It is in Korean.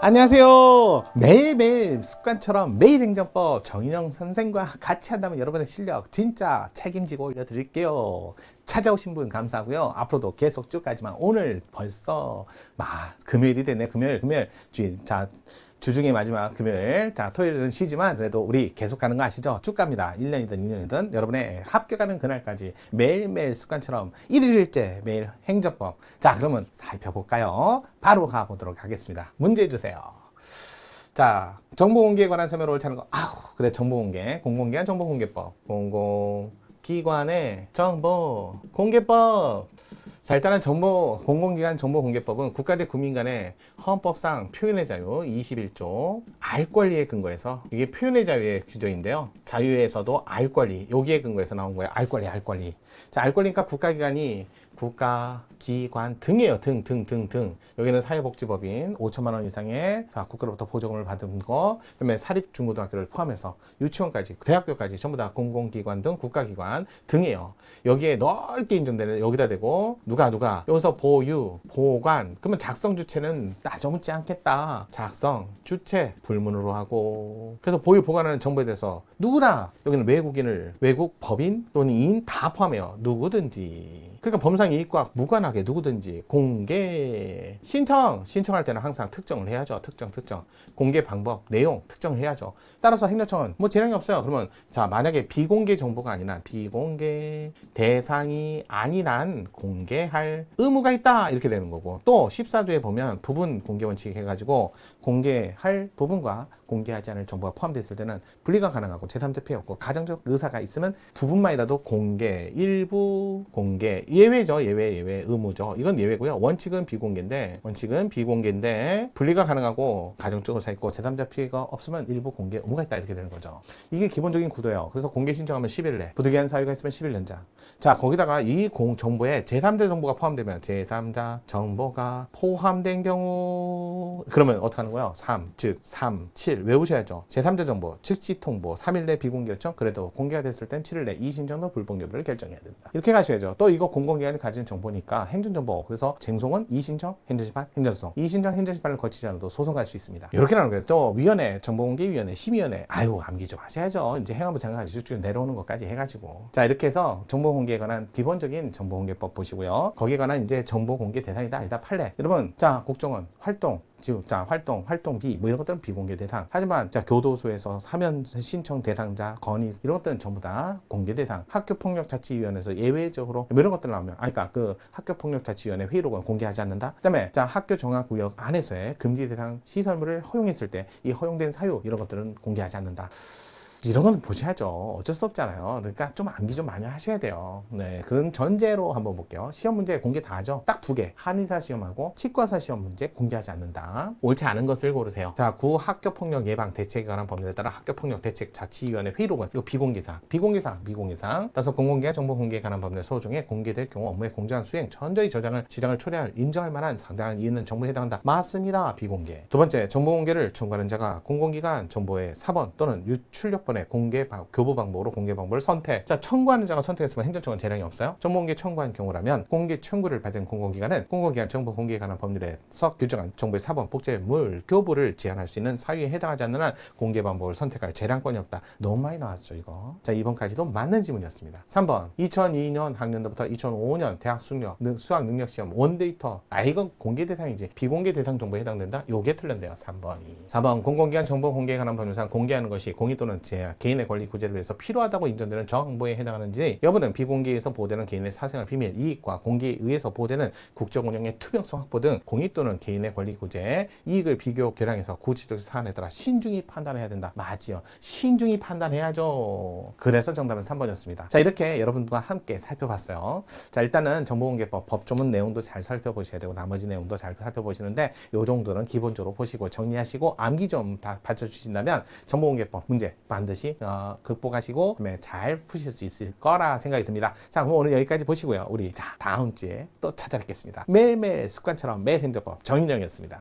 안녕하세요. 매일매일 습관처럼 매일 행정법 정인영 선생과 같이 한다면 여러분의 실력 진짜 책임지고 올려드릴게요. 찾아오신 분 감사하고요. 앞으로도 계속 쭉 가지만 오늘 벌써 마 금요일이 됐네. 금요일 금요일 주일 자 주중의 마지막 금요일 자 토요일은 쉬지만 그래도 우리 계속 가는 거 아시죠? 쭉 갑니다. 1년이든 2년이든 여러분의 합격하는 그날까지 매일매일 습관처럼 1일일째 매일 행정법 자 그러면 살펴볼까요? 바로 가보도록 하겠습니다. 문제 주세요. 자, 정보 공개에 관한 설명을 옳지 않은 거. 아우, 그래, 정보 공개. 공공기관 정보 공개법. 공공기관의 정보 공개법. 자, 일단은 정보, 공공기관 정보공개법은 국가 대 국민 간의 헌법상 표현의 자유 21조 알 권리에 근거해서 이게 표현의 자유의 규정인데요. 자유에서도 알 권리, 여기에 근거해서 나온 거예요. 알 권리, 알 권리. 자, 알 권리니까 국가기관이 국가, 기관 등이에요. 등, 등, 등, 등. 여기는 사회복지법인 5천만 원 이상의 자, 국가로부터 보조금을 받은 거, 그다음에 사립 중고등학교를 포함해서 유치원까지, 대학교까지 전부 다 공공기관 등 국가기관 등이에요. 여기에 넓게 인정되는 여기다 대고 누가 누가 여기서 보유, 보관. 그러면 작성 주체는 따져묻지 않겠다. 작성, 주체 불문으로 하고. 그래서 보유 보관하는 정보에 대해서 누구나 여기는 외국인을 외국 법인 또는 이인 다 포함해요. 누구든지. 그러니까 범상 이익과 무관하게 누구든지 공개 신청 신청할 때는 항상 특정을 해야죠. 특정 특정 공개 방법 내용 특정해야죠. 따라서 행정청은 뭐 재량이 없어요. 그러면 자 만약에 비공개 정보가 아니라 비공개 대상이 아니란 공개할 의무가 있다 이렇게 되는 거고 또 14조에 보면 부분 공개 원칙 해가지고 공개할 부분과 공개하지 않을 정보가 포함됐을 때는 분리가 가능하고 제3자 피해 없고 가정적 의사가 있으면 부분만이라도 공개 일부 공개 예외죠 예외 예외 의무죠. 이건 예외고요. 원칙은 비공개인데 원칙은 비공개인데 분리가 가능하고 가정적 의사 있고 제3자 피해가 없으면 일부 공개 의무가 있다 이렇게 되는 거죠. 이게 기본적인 구도예요. 그래서 공개 신청하면 10일 내 부득이한 사유가 있으면 10일 연장 자 거기다가 이 공 정보에 제3자 정보가 포함되면 제3자 정보가 포함된 경우 그러면 어떻게 하는 거예요? 3 즉 3 7 외우셔야죠. 제3자 정보 즉시 통보 3일 내 비공개 요청 그래도 공개가 됐을 땐 7일 내 이신청 도 불복 여부를 결정해야 된다. 이렇게 가셔야죠. 또 이거 공공기관이 가진 정보니까 행정정보 그래서 쟁송은 이신청 행정심판 행정소송. 이신청 행정심판을 거치지 않아도 소송 갈 수 있습니다. 이렇게 나는 거예요. 또 위원회 정보공개위원회 심의위원회. 아유 암기 좀 하셔야죠. 이제 행안부 장관까지 쭉쭉 내려오는 것까지 해가지고. 자 이렇게 해서 정보공개에 관한 기본적인 정보공개법 보시고요. 거기에 관한 이제 정보공개 대상이다 아니다 판례 여러분 자 국정원 활동 지금 자 활동 활동비 뭐 이런 것들은 비공개 대상. 하지만 자 교도소에서 사면 신청 대상자 건의 이런 것들은 전부 다 공개 대상. 학교 폭력 자치위원회에서 예외적으로 뭐 이런 것들 나오면 아니 그러니까 그 학교 폭력 자치위원회 회의록은 공개하지 않는다? 그다음에 자 학교 정학 구역 안에서의 금지 대상 시설물을 허용했을 때 이 허용된 사유 이런 것들은 공개하지 않는다 이런 건 보셔야죠. 어쩔 수 없잖아요. 그러니까 좀 암기 좀 많이 하셔야 돼요. 네. 그런 전제로 한번 볼게요. 시험 문제 공개 다 하죠? 딱 두 개. 한의사 시험하고 치과사 시험 문제 공개하지 않는다. 옳지 않은 것을 고르세요. 자, 구 학교 폭력 예방 대책에 관한 법률에 따라 학교 폭력 대책 자치위원회 회의록은 이거 비공개사항. 비공개사항, 비공개사항. 따라서 공공기관 정보 공개에 관한 법률 소호 중에 공개될 경우 업무의 공정한 수행, 전저히 저장을 지장을 초래할 인정할 만한 상당한 이유는 정보에 해당한다. 맞습니다. 비공개. 두 번째, 정보 공개를 청구하는 자가 공공기관 정보의 사본 또는 유출력 번의 공개 방, 교부 방법으로 공개 방법을 선택. 자, 청구하는 자가 선택했으면 행정청은 재량이 없어요. 정보 공개 청구한 경우라면 공개 청구를 받은 공공기관은 공공기관 정보 공개에 관한 법률에서 규정한 정보의 사본, 복제물, 교부를 제한할 수 있는 사유에 해당하지 않는 한 공개 방법을 선택할 재량권이 없다. 너무 많이 나왔죠, 이거. 자, 이번까지도 맞는 지문이었습니다. 3번. 2002년 학년도부터 2005년 대학 수능, 수학 능력 시험 원데이터. 아, 이건 공개 대상이지. 비공개 대상 정보에 해당된다. 요게 틀렸네요. 3번이. 4번. 공공기관 정보 공개에 관한 법률상 공개하는 것이 공익 또는 제 개인의 권리 구제를 위해서 필요하다고 인정되는 정보에 해당하는지 여부는 비공개에서 보호되는 개인의 사생활 비밀 이익과 공개에 의해서 보호되는 국정 운영의 투명성 확보 등 공익 또는 개인의 권리 구제 이익을 비교 결항해서 구체적 사안에 따라 신중히 판단해야 된다. 맞지요. 신중히 판단해야죠. 그래서 정답은 3번이었습니다. 자 이렇게 여러분과 함께 살펴봤어요. 자 일단은 정보공개법 법조문 내용도 잘 살펴보셔야 되고 나머지 내용도 잘 살펴보시는데 요 정도는 기본적으로 보시고 정리하시고 암기 좀 다 받쳐주신다면 정보공개법 문제 반드시 어, 극복하시고 그다음에 잘 푸실 수 있을 거라 생각이 듭니다. 자 그럼 오늘 여기까지 보시고요. 우리 자 다음 주에 또 찾아뵙겠습니다. 매일매일 습관처럼 매일 행정법 정인영이었습니다.